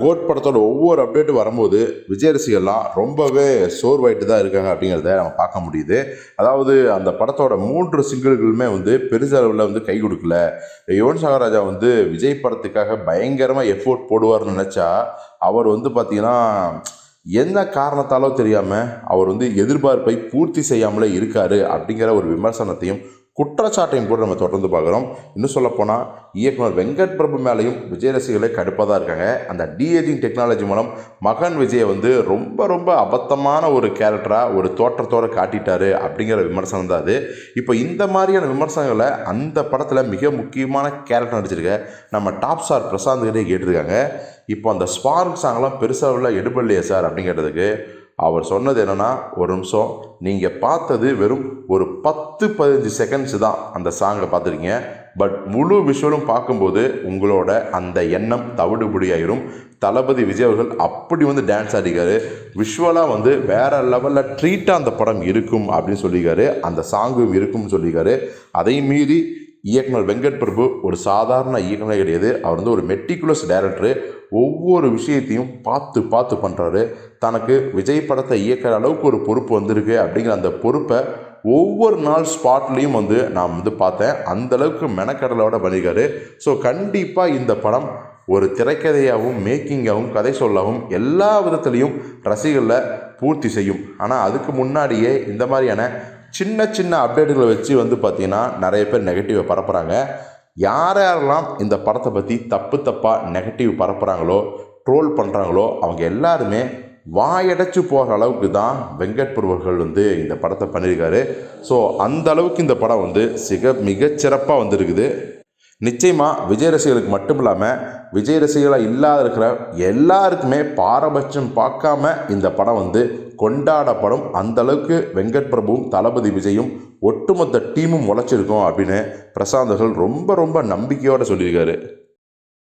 Code படத்தோட ஒவ்வொரு அப்டேட்டும் வரும்போது விஜய் ரசிகர்லாம் ரொம்பவே சோர்வாயிட்டு தான் இருக்காங்க அப்படிங்கிறத நம்ம பார்க்க முடியுது. அதாவது அந்த படத்தோட மூன்று சிங்கிள்களுமே வந்து பெருசளவில் வந்து கை கொடுக்கல. யுவன் சாகராஜா ராஜா வந்து விஜய் படத்துக்காக பயங்கரமாக எஃபோர்ட் போடுவார்னு நினச்சா அவர் வந்து பார்த்திங்கன்னா என்ன காரணத்தாலோ தெரியாமல் அவர் வந்து எதிர்பார்ப்பை பூர்த்தி செய்யாமலே இருக்காரு அப்படிங்கிற ஒரு விமர்சனத்தையும் குற்றச்சாட்டையும் கூட நம்ம தொடர்ந்து பார்க்குறோம். இன்னும் சொல்லப்போனால் இயக்குனர் வெங்கட் பிரபு மேலேயும் விஜய் ரசிகர்களே கடுப்பாக தான் இருக்காங்க. அந்த டிஏஜிங் டெக்னாலஜி மூலம் மகன் விஜயை வந்து ரொம்ப ரொம்ப அபத்தமான ஒரு கேரக்டராக ஒரு தோற்றத்தோடு காட்டிட்டாரு அப்படிங்கிற விமர்சனம் தான் அது. இப்போ இந்த மாதிரியான விமர்சனங்களை அந்த படத்தில் மிக முக்கியமான கேரக்டர் நடிச்சிருக்க நம்ம டாப் ஸ்டார் பிரசாந்த் கிட்டே கேட்டிருக்காங்க. இப்போ அந்த ஸ்பார்க் சாங்லாம் பெருசாக எடுபடலையே சார் அப்படிங்கிறதுக்கு அவர் சொன்னது என்னென்னா ஒரு நிமிஷம் நீங்கள் பார்த்தது வெறும் ஒரு பத்து பதினஞ்சு செகண்ட்ஸ் தான் அந்த சாங்கை பார்த்துருக்கீங்க. பட் முழு விஷுவலும் பார்க்கும்போது உங்களோட அந்த எண்ணம் தவிடுபடியாயிரும். தளபதி விஜய் அவர்கள் அப்படி வந்து டான்ஸ் ஆடிக்காரு விஷுவலாக வந்து வேறு லெவலில் ட்ரீட்டாக அந்த படம் இருக்கும் அப்படின்னு சொல்லியிருக்காரு. அந்த சாங்கும் இருக்கும்னு சொல்லியிருக்காரு. அதை மீறி இயக்குனர் வெங்கட் பிரபு ஒரு சாதாரண இயக்குனர் கிடையாது. அவர் வந்து ஒரு மெட்டிகுலஸ் டைரக்டரு ஒவ்வொரு விஷயத்தையும் பார்த்து பார்த்து பண்ணுறாரு தனக்கு விஜய் படத்தை இயக்கிற அளவுக்கு ஒரு பொறுப்பு வந்திருக்கு அப்படிங்கிற அந்த பொறுப்பை ஒவ்வொரு நாள் ஸ்பாட்லேயும் வந்து நான் வந்து பார்த்தேன். அந்த அளவுக்கு மெனக்கடலோட பண்ணியிருக்காரு ஸோ கண்டிப்பாக இந்த படம் ஒரு திரைக்கதையாகவும் மேக்கிங்காகவும் கதை சொல்லவும் எல்லா விதத்துலேயும் ரசிகர்களை பூர்த்தி செய்யும். ஆனால் அதுக்கு முன்னாடியே இந்த மாதிரியான சின்ன சின்ன அப்டேட்டுகளை வச்சு வந்து பார்த்திங்கன்னா நிறைய பேர் நெகட்டிவை பரப்புகிறாங்க யார் யாரெல்லாம் இந்த படத்தை பற்றி தப்பு தப்பாக நெகட்டிவ் பரப்புகிறாங்களோ ட்ரோல் பண்ணுறாங்களோ அவங்க எல்லாருமே வாயடைச்சு போகிற அளவுக்கு தான் வெங்கட் பிரபுகள் வந்து இந்த படத்தை பண்ணியிருக்காரு. ஸோ அந்த அளவுக்கு இந்த படம் வந்து சிக மிகச்சிறப்பாக வந்திருக்குது. நிச்சயமாக விஜய் ரசிகர்களுக்கு மட்டும் இல்லாமல் விஜய் ரசிகர்களாக இல்லாத இருக்கிற எல்லாருக்குமே பாரபட்சம் பார்க்காம இந்த படம் வந்து கொண்டாடப்படும். அந்த அளவுக்கு வெங்கட் பிரபுவும் தளபதி விஜயும் ஒட்டுமொத்த டீமும் உழைச்சிருக்கோம் அப்படின்னு பிரசாந்தர்கள் ரொம்ப ரொம்ப நம்பிக்கையோடு சொல்லியிருக்காரு.